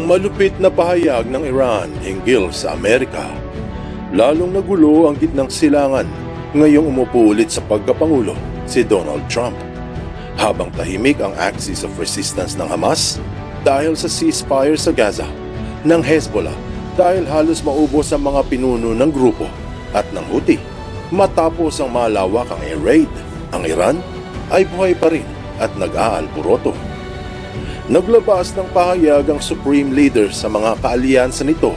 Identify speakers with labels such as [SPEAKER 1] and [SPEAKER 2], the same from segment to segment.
[SPEAKER 1] ang malupit na pahayag ng Iran hinggil sa Amerika. Lalong nagulo ang gitnang silangan ngayong umupo ulit sa pagkapangulo si Donald Trump. Habang tahimik ang axis of resistance ng Hamas dahil sa ceasefire sa Gaza, ng Hezbollah dahil halos maubos ang mga pinuno ng grupo at ng Houthi. Matapos ang malawakang air raid, ang Iran ay buhay pa rin at nag-aalboroto. Naglabas ng pahayag ang Supreme Leader sa mga kaalyansa nito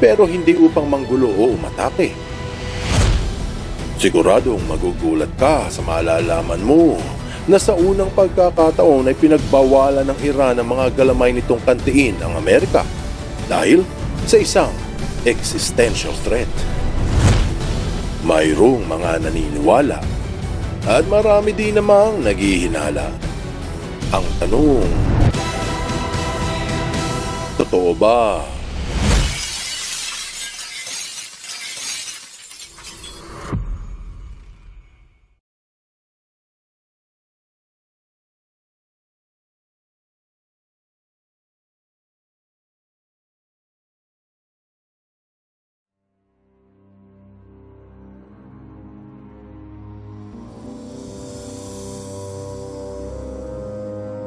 [SPEAKER 1] pero hindi upang manggulo o umatake. Siguradong magugulat ka sa malalaman mo na sa unang pagkakataon ay pinagbawalan ng Iran ang mga galamay nitong kantiin ang Amerika dahil sa isang existential threat. Mayroong mga naniniwala at marami din namang naghihinala. Ang tanong, totoo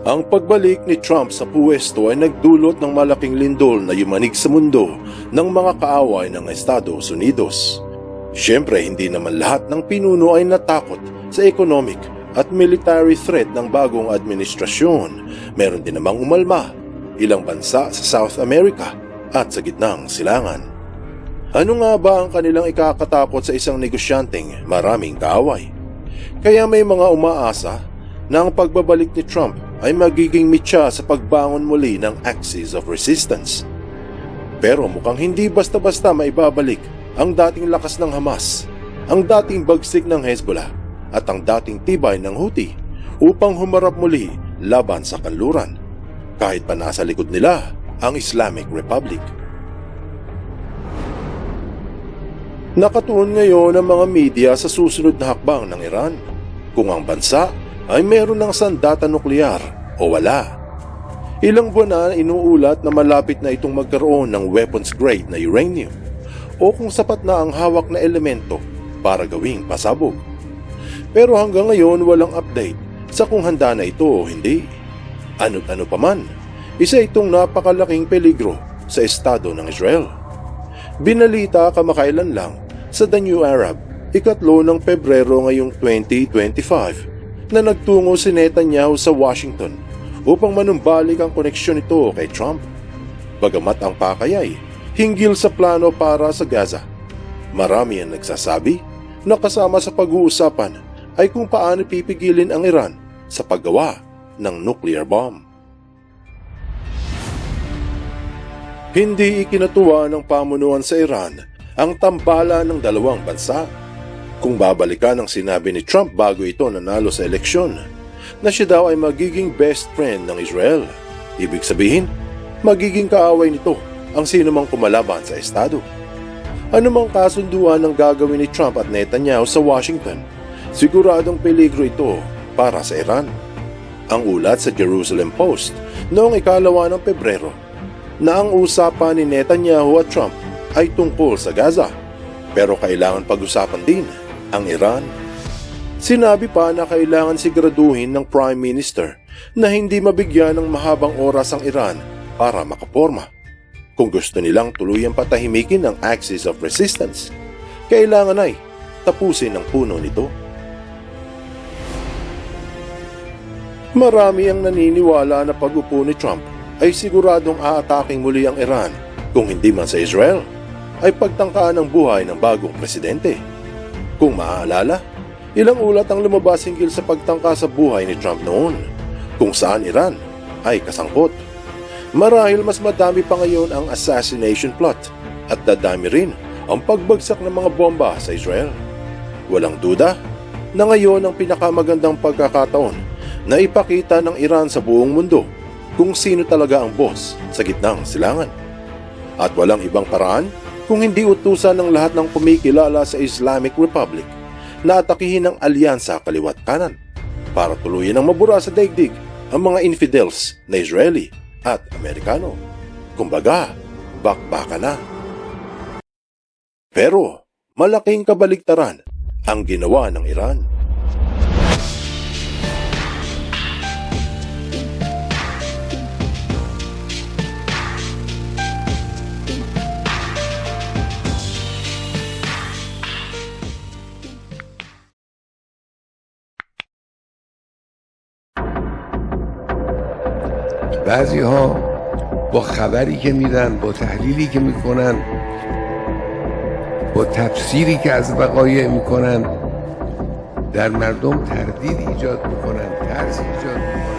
[SPEAKER 1] Ang pagbalik ni Trump sa puwesto ay nagdulot ng malaking lindol na yumanig sa mundo ng mga kaaway ng Estados Unidos. Siyempre, hindi naman lahat ng pinuno ay natakot sa economic at military threat ng bagong administrasyon. Meron din namang umalma, ilang bansa sa South America at sa gitnang silangan. Ano nga ba ang kanilang ikakatakot sa isang negosyanteng maraming kaaway? Kaya may mga umaasa na ang pagbabalik ni Trump ay magiging mitya sa pagbangon muli ng axis of resistance. Pero mukhang hindi basta-basta maibabalik ang dating lakas ng Hamas, ang dating bagsik ng Hezbollah at ang dating tibay ng Houthi upang humarap muli laban sa kanluran kahit pa nasa likod nila ang Islamic Republic. Nakatuon ngayon ang mga media sa susunod na hakbang ng Iran kung ang bansa ay meron ng sandata nuklear o wala. Ilang buwan na inuulat na malapit na itong magkaroon ng weapons grade na uranium o kung sapat na ang hawak na elemento para gawing pasabog. Pero hanggang ngayon walang update sa kung handa na ito o hindi. Ano't ano pa man, isa itong napakalaking peligro sa estado ng Israel. Binalita kamakailan lang sa The New Arab, ikatlo ng Pebrero ngayong 2025 na nagtungo si Netanyahu sa Washington upang manumbalik ang koneksyon nito kay Trump. Bagamat ang pakayay, hinggil sa plano para sa Gaza. Marami ang nagsasabi na kasama sa pag-uusapan ay kung paano pipigilin ang Iran sa paggawa ng nuclear bomb. Hindi ikinatuwa ng pamunuan sa Iran ang tambala ng dalawang bansa. Kung babalikan ang sinabi ni Trump bago ito nanalo sa eleksyon, na siya daw ay magiging best friend ng Israel. Ibig sabihin, magiging kaaway nito ang sino mang kumalaban sa Estado. Ano mang kasunduan ang gagawin ni Trump at Netanyahu sa Washington, siguradong peligro ito para sa Iran. Ang ulat sa Jerusalem Post noong ikalawa ng Pebrero na ang usapan ni Netanyahu at Trump ay tungkol sa Gaza. Pero kailangan pag-usapan din ang Iran. Sinabi pa na kailangan siguraduhin ng Prime Minister na hindi mabigyan ng mahabang oras ang Iran para makaporma. Kung gusto nilang tuluyang patahimikin ang axis of resistance, kailangan ay tapusin ang puno nito. Marami ang naniniwala na pag-upo ni Trump ay siguradong aataking muli ang Iran kung hindi man sa Israel ay pagtangkaan ang buhay ng bagong presidente. Kung maaalala, ilang ulat ang lumabas hinggil sa pagtangka sa buhay ni Trump noon kung saan Iran ay kasangkot. Marahil mas madami pa ngayon ang assassination plot at dadami rin ang pagbagsak ng mga bomba sa Israel. Walang duda na ngayon ang pinakamagandang pagkakataon na ipakita ng Iran sa buong mundo kung sino talaga ang boss sa gitnang silangan. At walang ibang paraan kung hindi utusan ng lahat ng kumikilala sa Islamic Republic na atakihin ang alyansa kaliwat kanan para tuluyan ang mabura sa daigdig ang mga infidels na Israeli at Amerikano. Kumbaga, bakbaka na. Pero malaking kabaligtaran ang ginawa ng Iran.
[SPEAKER 2] بعضی ها با خبری که میدن با تحلیلی که میکنن با تفسیری که از وقایع میکنن در مردم تردید ایجاد میکنن ترس ایجاد میکنن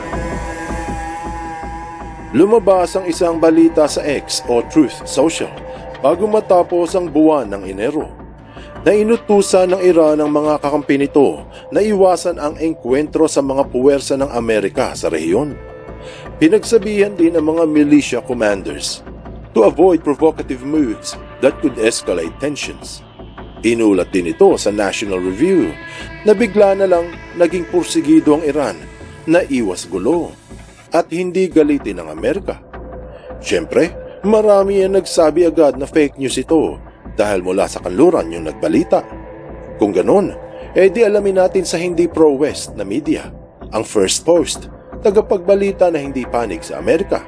[SPEAKER 1] Lumabas ang isang balita sa X o Truth Social bago matapos ang buwan ng Enero na inutusan ng Iran ang mga kakampi nito na iwasan ang engkwentro sa mga puwersa ng Amerika sa rehiyon. Pinagsabihan din ng mga militia commanders to avoid provocative moves that could escalate tensions. Inulat din ito sa National Review na bigla na lang naging pursigido ang Iran na iwas gulo at hindi galitin ng Amerika. Siyempre, marami ang nagsabi agad na fake news ito dahil mula sa kanluran yung nagbalita. Kung ganun, eh di alamin natin sa hindi pro-West na media, ang First Post, tagapagbalita na hindi panig sa Amerika.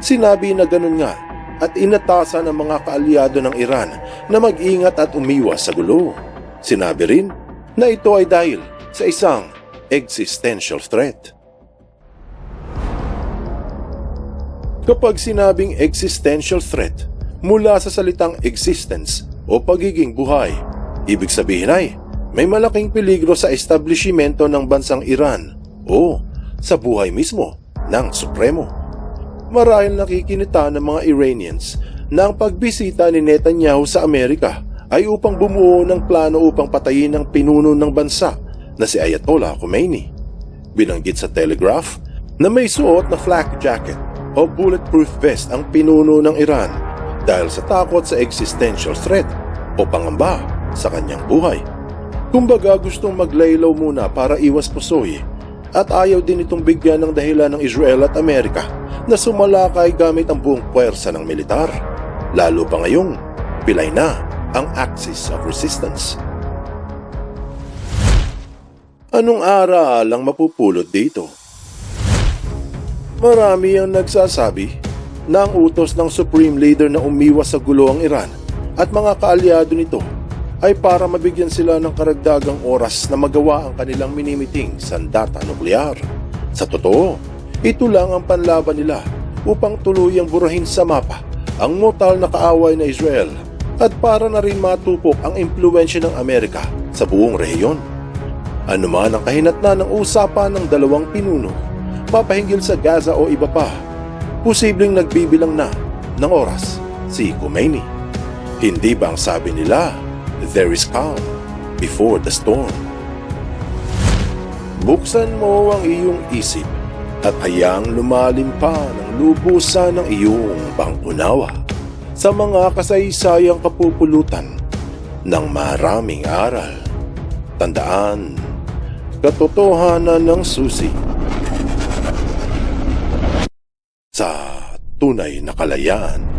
[SPEAKER 1] Sinabi na ganun nga at inatasan ng mga kaalyado ng Iran na mag-ingat at umiwas sa gulo. Sinabi rin na ito ay dahil sa isang existential threat. Kapag sinabing existential threat mula sa salitang existence o pagiging buhay, ibig sabihin ay may malaking peligro sa establishmento ng bansang Iran o sa buhay mismo ng Supremo. Marahil nakikinita ng mga Iranians na ang pagbisita ni Netanyahu sa Amerika ay upang bumuo ng plano upang patayin ang pinuno ng bansa na si Ayatollah Khomeini. Binanggit sa Telegraph na may suot na flak jacket o bulletproof vest ang pinuno ng Iran dahil sa takot sa existential threat o pangamba sa kanyang buhay. Kumbaga gustong maglaylaw muna para iwas pusoy at ayaw din itong bigyan ng dahilan ng Israel at Amerika na sumalakay gamit ang buong puwersa ng militar. Lalo pa ngayong pilay na ang axis of resistance. Anong aral ang mapupulot dito? Marami ang nagsasabi na ang utos ng Supreme Leader na umiwas sa gulo ang Iran at mga kaalyado nito ay para mabigyan sila ng karagdagang oras na magawa ang kanilang minimiting sandata nuklear. Sa totoo, ito lang ang panlaban nila upang tuluyang burahin sa mapa ang mortal na kaaway na Israel at para na rin matupok ang impluensya ng Amerika sa buong rehiyon. Ano man ang kahinatnan ng usapan ng dalawang pinuno, papahinggil sa Gaza o iba pa, posibleng nagbibilang na ng oras si Khomeini. Hindi ba ang sabi nila, there is calm before the storm? Buksan mo ang iyong isip at hayang lumalim pa ng lubusan ng iyong pangunawa sa mga kasaysayang kapupulutan ng maraming aral. Tandaan, katotohanan ng susi sa tunay na kalayaan.